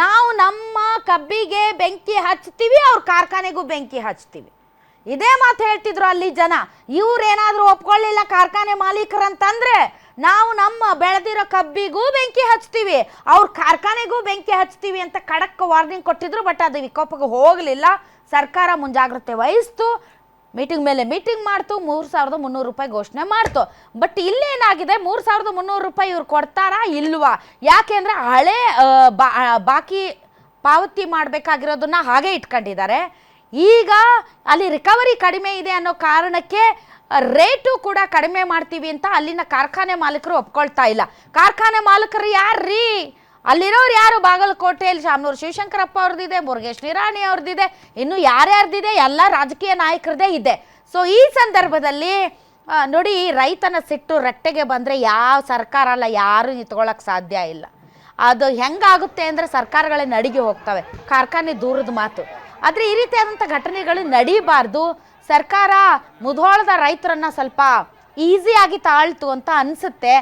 ನಾವು ನಮ್ಮ ಕಬ್ಬಿಗೆ ಬೆಂಕಿ ಹಚ್ತೀವಿ, ಅವ್ರ ಕಾರ್ಖಾನೆಗೂ ಬೆಂಕಿ ಹಚ್ತೀವಿ. ಇದೇ ಮಾತು ಹೇಳ್ತಿದ್ರು ಅಲ್ಲಿ ಜನ. ಇವರೇನಾದರೂ ಒಪ್ಕೊಳ್ಳಿಲ್ಲ ಕಾರ್ಖಾನೆ ಮಾಲೀಕರಂತಂದ್ರೆ ನಾವು ನಮ್ಮ ಬೆಳೆದಿರೋ ಕಬ್ಬಿಗೂ ಬೆಂಕಿ ಹಚ್ತೀವಿ, ಅವ್ರ ಕಾರ್ಖಾನೆಗೂ ಬೆಂಕಿ ಹಚ್ತೀವಿ ಅಂತ ಖಡಕ್ ವಾರ್ನಿಂಗ್ ಕೊಟ್ಟಿದ್ರು ಬಟ್ ಅದು ವಿಕೋಪಕ್ಕೆ ಹೋಗಲಿಲ್ಲ. ಸರ್ಕಾರ ಮುಂಜಾಗ್ರತೆ ವಹಿಸ್ತು. ಮೀಟಿಂಗ್ ಮೇಲೆ ಮೀಟಿಂಗ್ ಮಾಡ್ತು, ಮೂರು ಸಾವಿರದ ಮುನ್ನೂರು ರೂಪಾಯಿ ಘೋಷಣೆ ಮಾಡ್ತು. ಬಟ್ ಇಲ್ಲೇನಾಗಿದೆ? ಮೂರು ಸಾವಿರದ ಮುನ್ನೂರು ರೂಪಾಯಿ ಇವ್ರು ಕೊಡ್ತಾರಾ ಇಲ್ವಾ? ಯಾಕೆಂದ್ರೆ ಹಳೆ ಬಾ- ಬಾಕಿ ಪಾವತಿ ಮಾಡಬೇಕಾಗಿರೋದನ್ನ ಹಾಗೆ ಇಟ್ಕೊಂಡಿದ್ದಾರೆ. ಈಗ ಅಲ್ಲಿ ರಿಕವರಿ ಕಡಿಮೆ ಇದೆ ಅನ್ನೋ ಕಾರಣಕ್ಕೆ ರೇಟು ಕೂಡ ಕಡಿಮೆ ಮಾಡ್ತೀವಿ ಅಂತ ಅಲ್ಲಿನ ಕಾರ್ಖಾನೆ ಮಾಲೀಕರು ಒಪ್ಕೊಳ್ತಾ ಇಲ್ಲ. ಕಾರ್ಖಾನೆ ಮಾಲೀಕರು ಯಾರ್ರೀ? ಅಲ್ಲಿರೋರು ಯಾರು? ಬಾಗಲಕೋಟೆಯಲ್ಲಿ ಶಾಮನೂರು ಶಿವಶಂಕರಪ್ಪ ಅವ್ರದ್ದಿದೆ ಮುರುಗೇಶ್ ನಿರಾಣಿ ಅವ್ರದ್ದಿದೆ, ಇನ್ನು ಯಾರ್ಯಾರ್ದಿದೆ? ಎಲ್ಲ ರಾಜಕೀಯ ನಾಯಕರದೇ ಇದೆ. ಸೊ ಈ ಸಂದರ್ಭದಲ್ಲಿ ನೋಡಿ, ರೈತನ ಸಿಟ್ಟು ರಟ್ಟೆಗೆ ಬಂದರೆ ಯಾವ ಸರ್ಕಾರ ಅಲ್ಲ, ಯಾರು ನಿಂತ್ಕೊಳ್ಳೋಕೆ ಸಾಧ್ಯ ಇಲ್ಲ. ಅದು ಹೆಂಗಾಗುತ್ತೆ ಅಂದರೆ ಸರ್ಕಾರಗಳೇ ನಡಿಗೆ ಹೋಗ್ತವೆ. ಕಾರ್ಖಾನೆ ದೂರದ ಮಾತು. ಆದರೆ ಈ ರೀತಿಯಾದಂಥ ಘಟನೆಗಳು ನಡೀಬಾರ್ದು. ಸರ್ಕಾರ ಮುಧೋಳದ ರೈತರನ್ನು ಸ್ವಲ್ಪ ಈಸಿಯಾಗಿ ತಾಳ್ತು ಅಂತ ಅನಿಸುತ್ತೆ.